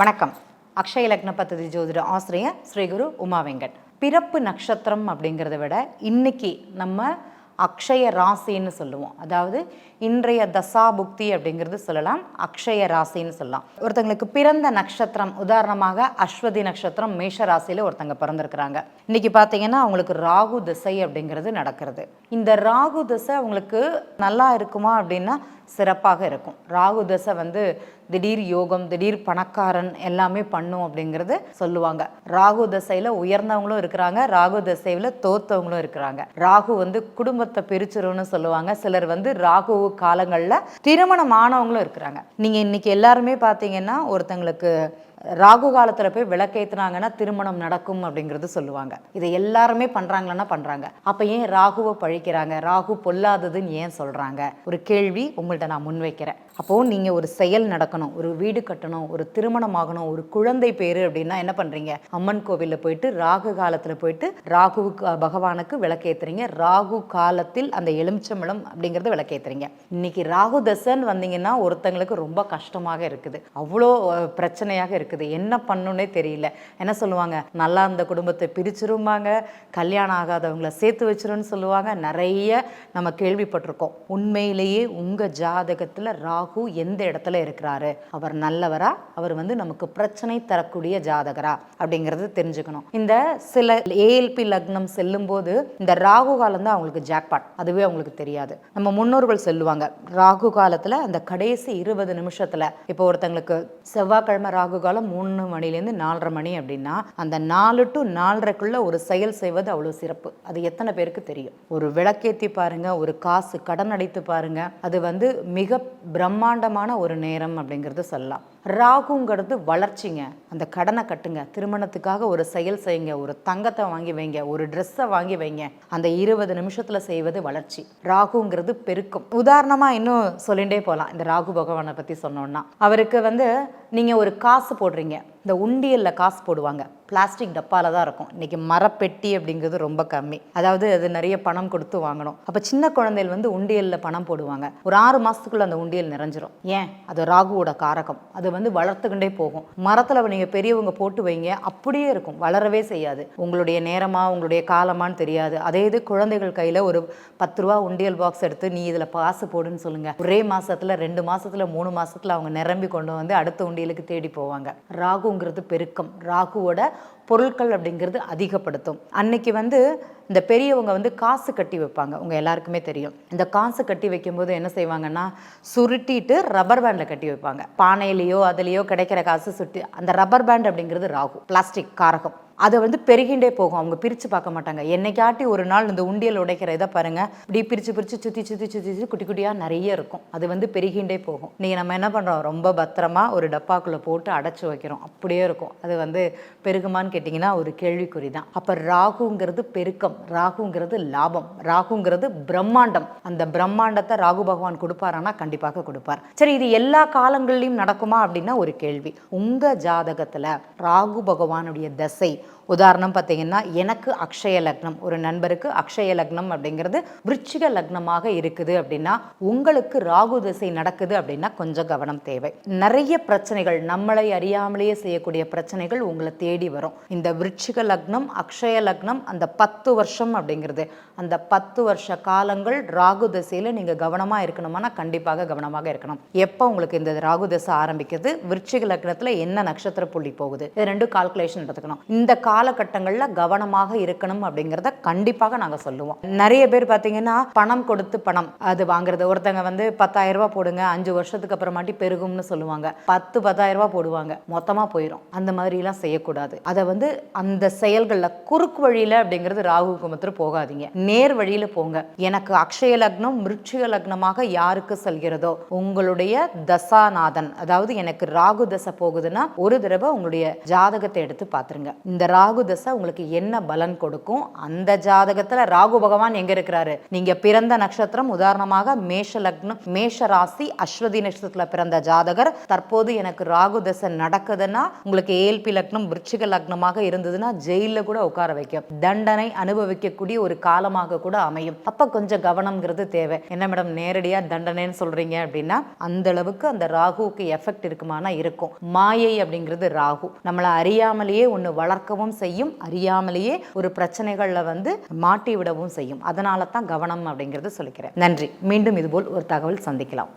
வணக்கம். அக்ஷய லக்ன பத்ததி ஜோதிட ஆசிரியர் ஸ்ரீகுரு உமா வெங்கட். பிறப்பு நட்சத்திரம் அப்படிங்கிறத விட இன்னைக்கு நம்ம அக்ஷய ராசின்னு சொல்லுவோம். அதாவது இன்றைய தசா புக்தி அப்படிங்கிறது சொல்லலாம் அக்ஷய ராசின்னு சொல்லலாம். ஒருத்தங்களுக்கு பிறந்த நட்சத்திரம் உதாரணமாக அஸ்வதி நட்சத்திரம் மேஷ ராசியில் ஒருத்தங்க பிறந்திருக்கிறாங்க. இன்னைக்கு பார்த்தீங்கன்னா அவங்களுக்கு ராகு திசை அப்படிங்கிறது நடக்கிறது. இந்த ராகு திசை அவங்களுக்கு நல்லா இருக்குமா அப்படின்னா சிறப்பாக இருக்கும். ராகு தசை வந்து திடீர் யோகம் திடீர் பணக்காரன் எல்லாமே பண்ணும் அப்படிங்கிறது சொல்லுவாங்க. ராகு தசையில் உயர்ந்தவங்களும் இருக்கிறாங்க ராகு தசையில் தோத்தவங்களும் இருக்கிறாங்க. ராகு வந்து குடும்பத்தை பிரிச்சிரும்னு சொல்லுவாங்க. சிலர் வந்து ராகு காலங்களில் திருமணம் ஆனவங்களும் இருக்கிறாங்க. நீங்கள் இன்னைக்கு எல்லாருமே பார்த்தீங்கன்னா ஒருத்தங்களுக்கு ராகு காலத்தில் போய் விளக்கேத்துனாங்கன்னா திருமணம் நடக்கும் அப்படிங்கிறது சொல்லுவாங்க. இதை எல்லாருமே பண்ணுறாங்களன்னா பண்ணுறாங்க அப்போ ஏன் ராகுவை பழிக்கிறாங்க? ராகு பொல்லாததுன்னு ஏன் சொல்கிறாங்க ஒரு கேள்வி உங்கள்கிட்ட நான் முன்வைக்கிறேன். அப்போது நீங்கள் ஒரு செயல் நடக்கணும் ஒரு வீடு கட்டணும் ஒரு திருமணம் ஆகணும் ஒரு குழந்தை பேர் அப்படின்னா என்ன பண்ணுறீங்க அம்மன் கோவிலில் போயிட்டு ராகு காலத்தில் போயிட்டு ராகுவுக்கு பகவானுக்கு விளக்கேத்துறீங்க. ராகு காலத்தில் அந்த எலுமிச்சம்பழம் அப்படிங்கிறது விளக்கேத்துறீங்க. இன்னைக்கு ராகு தசன் வந்தீங்கன்னா ஒருத்தங்களுக்கு ரொம்ப கஷ்டமாக இருக்குது. அவ்வளோ பிரச்சனையாக இருக்குது. என்ன பண்ணுன்னே தெரியல. என்ன சொல்லுவாங்க? நல்லா இருந்த குடும்பத்தை பிரிச்சிரும்பாங்க. கல்யாணம் ஆகாதவங்கள சேர்த்து வச்சிருன்னு சொல்லுவாங்க. நிறைய நம்ம கேள்விப்பட்டிருக்கோம். உண்மையிலேயே உங்கள் ஜாதகத்தில் ராகு எந்த இடத்துல இருக்கிறாரு? அவர் நல்லவரா? அவர் வந்து நமக்கு பிரச்சனை தரக்கூடிய ஜாதகரா? அப்படிங்கிறது தெரிஞ்சுக்கணும். இந்த சில ஏஎல்பி லக்னம் செல்லும் போது இந்த ராகு காலம் தான் அவங்களுக்கு ஜாக்பாட் அதுவே அவங்களுக்கு தெரியாது. நம்ம முன்னோர்கள் சொல்லுவாங்க ராகு காலத்துல அந்த கடைசி இருபது நிமிஷத்துல. இப்போ ஒருத்தங்களுக்கு செவ்வாய்க்கிழமை ராகு காலம் மூணு மணிலேருந்து நாலரை மணி அப்படின்னா அந்த நாலு டு நாலரைக்குள்ள ஒரு செயல் செய்வது அவ்வளோ சிறப்பு. அது எத்தனை பேருக்கு தெரியும்? ஒரு விளக்கேத்தி பாருங்க ஒரு காசு கடன் அடைத்து பாருங்க. அது வந்து மிக பிரம்மாண்டமான ஒரு நேரம் அப்படிங்கிறது சொல்லலாம். ராகுங்கிறது வளர்ச்சிங்க. அந்த கடனை கட்டுங்க. திருமணத்துக்காக ஒரு செயல் செய்யுங்க. ஒரு தங்கத்தை வாங்கி வைங்க. ஒரு ட்ரெஸ்ஸை வாங்கி வைங்க. அந்த இருபது நிமிஷத்தில் செய்வது வளர்ச்சி. ராகுங்கிறது பெருக்கும். உதாரணமாக இன்னும் சொல்லிகிட்டே போகலாம் இந்த ராகு பகவானை பற்றி சொன்னோன்னா அவருக்கு வந்து நீங்கள் ஒரு காசு போடுறீங்க. இந்த உண்டியலில் காசு போடுவாங்க. பிளாஸ்டிக் டப்பாவில் தான் இருக்கும். இன்றைக்கி மரப்பெட்டி அப்படிங்கிறது ரொம்ப கம்மி. அதாவது அது நிறைய பணம் கொடுத்து வாங்கணும். அப்போ சின்ன குழந்தைகள் வந்து உண்டியலில் பணம் போடுவாங்க. ஒரு ஆறு மாதத்துக்குள்ளே அந்த உண்டியல் நிறைஞ்சிரும். ஏன்? அது ராகுவோட காரகம். அது வந்து வளர்த்துக்கிட்டே போகும். மரத்தில் நீங்கள் பெரியவங்க போட்டு வைங்க அப்படியே இருக்கும். வளரவே செய்யாது. உங்களுடைய நேரமா உங்களுடைய காலமான்னு தெரியாது. அதே இது குழந்தைகள் கையில் ஒரு பத்து ரூபா உண்டியல் பாக்ஸ் எடுத்து நீ இதில் காசு போடுன்னு சொல்லுங்க. ஒரே மாதத்தில் ரெண்டு மாதத்தில் மூணு மாதத்தில் அவங்க நிரம்பி கொண்டு வந்து அடுத்த உண்டியலுக்கு தேடி போவாங்க. ராகுங்கிறது பெருக்கம். ராகுவோட பொருட்கள் அப்படிங்கிறது அதிகப்படுத்தும். அன்னைக்கு வந்து இந்த பெரியவங்க வந்து காசு கட்டி வைப்பாங்க. உங்கள் எல்லாருக்குமே தெரியும். இந்த காசு கட்டி வைக்கும்போது என்ன செய்வாங்கன்னா சுருட்டிட்டு ரப்பர் பேண்டில் கட்டி வைப்பாங்க. பானையிலையோ அதுலேயோ கிடைக்கிற காசு சுட்டி அந்த ரப்பர் பேண்ட் அப்படிங்கிறது ராகு பிளாஸ்டிக் காரகம். அதை வந்து பெருகிண்டே போகும். அவங்க பிரித்து பார்க்க மாட்டாங்க. என்னைக்காட்டி ஒரு நாள் இந்த உண்டியல் உடைக்கிற இதை பாருங்க. இப்படி பிரித்து பிரித்து சுற்றி சுற்றி சுற்றி சுற்றி குட்டி குட்டியாக நிறைய இருக்கும். அது வந்து பெருகிண்டே போகும். நீங்கள் நம்ம என்ன பண்ணுறோம் ரொம்ப பத்திரமா ஒரு டப்பாக்குள்ளே போட்டு அடைச்சி வைக்கிறோம். அப்படியே இருக்கும். அது வந்து பெருகுமான்னு கேட்டிங்கன்னா ஒரு கேள்விக்குறி தான். அப்போ ராகுங்கிறது பெருக்கம். ராகுங்கிறது லாபம். ராகுங்கிறது பிரம்மாண்டம். அந்த பிரம்மாண்டத்தை ராகு பகவான் கொடுப்பாரானா கண்டிப்பாக கொடுப்பார். சரி இது எல்லா காலங்கள்லையும் நடக்குமா அப்படின்னா ஒரு கேள்வி. உங்கள் ஜாதகத்தில் ராகு பகவானுடைய தசை உதாரணம் பார்த்தீங்கன்னா எனக்கு அக்ஷய லக்னம். ஒரு நண்பருக்கு அக்ஷய லக்னம் அப்படிங்கிறது விருச்சிக லக்னமாக இருக்குது அப்படின்னா உங்களுக்கு ராகு திசை நடக்குது அப்படின்னா கொஞ்சம் கவனம் தேவை. நிறைய பிரச்சனைகள் நம்மளை அறியாமலேயே செய்யக்கூடிய பிரச்சனைகள் உங்களை தேடி வரும். இந்த விருச்சிக லக்னம் அக்ஷய லக்னம் அந்த பத்து வருஷம் அப்படிங்கிறது அந்த பத்து வருஷ காலங்கள் ராகு திசையில் நீங்கள் கவனமாக இருக்கணுமானா கண்டிப்பாக கவனமாக இருக்கணும். எப்போ உங்களுக்கு இந்த ராகு திசை ஆரம்பிக்குது? விருச்சிக லக்னத்தில் என்ன நட்சத்திர புள்ளி போகுது? இது ரெண்டும் கால்குலேஷன் எடுத்துக்கணும். இந்த காலகட்டங்களில் கவனமாக இருக்கணும் அப்படிங்கிறத கண்டிப்பாக நாங்கள் சொல்லுவோம். நிறைய பேர் பார்த்தீங்கன்னா பணம் கொடுத்து பணம் அது வாங்குறது. ஒருத்தங்க வந்து பத்தாயிரம் ரூபாய் போடுங்க அஞ்சு வருஷத்துக்கு அப்புறமாட்டி பெருகும்னு சொல்லுவாங்க. பத்து பத்தாயிரம் ரூபாய் போடுவாங்க. மொத்தமாக போயிடும் அந்த மாதிரிலாம் செய்யக்கூடாது. அதை வந்து அந்த செயல்களில் குறுக்கு வழியில் அப்படிங்கிறது ராகு குமத்தில் போகாதீங்க. நேர் வழியில் போங்க. எனக்கு அக்ஷய லக்னம் விருட்சிக லக்னமாக யாருக்கு செல்கிறதோ உங்களுடைய தசாநாதன் அதாவது எனக்கு ராகு தசை போகுதுன்னா ஒரு தடவை உங்களுடைய ஜாதகத்தை எடுத்து பார்த்துருங்க இந்த இந்த ராகு தசை உங்களுக்கு என்ன பலன் கொடுக்கும்? அந்த ஜாதகத்துல ராகு பகவான் எங்க இருக்கிறாரு? நீங்க பிறந்த நட்சத்திரம் உதாரணமாக மேஷ லக்னம் மேஷ ராசி அஸ்வதி நட்சத்திரத்துல பிறந்த ஜாதகர். தற்போது எனக்கு ராகு தசை நடக்குதுன்னா உங்களுக்கு ஏல்பி லக்னம் விருச்சிக லக்னமாக இருந்ததுன்னா ஜெயில கூட உட்கார வைக்கும். தண்டனை அனுபவிக்கக்கூடிய ஒரு காலமாக கூட அமையும். அப்ப கொஞ்சம் கவனம்ங்கிறது தேவை. என்ன மேடம் நேரடியா தண்டனைன்னு சொல்றீங்க அப்படின்னா அந்த அளவுக்கு அந்த ராகுவுக்கு எஃபெக்ட் இருக்குமானா இருக்கும். மாயை அப்படிங்கிறது ராகு. நம்மளை அறியாமலேயே ஒன்று வளர்க்க வளர்க்கவும் செய்யும். அறியாமலேயே ஒரு பிரச்சனைகளில் வந்து மாட்டி விடவும் செய்யும். அதனால தான் கவனம் அப்படிங்கிறத சொல்லிக்கிறேன். நன்றி. மீண்டும் இதுபோல் ஒரு தகவல் சந்திக்கலாம்.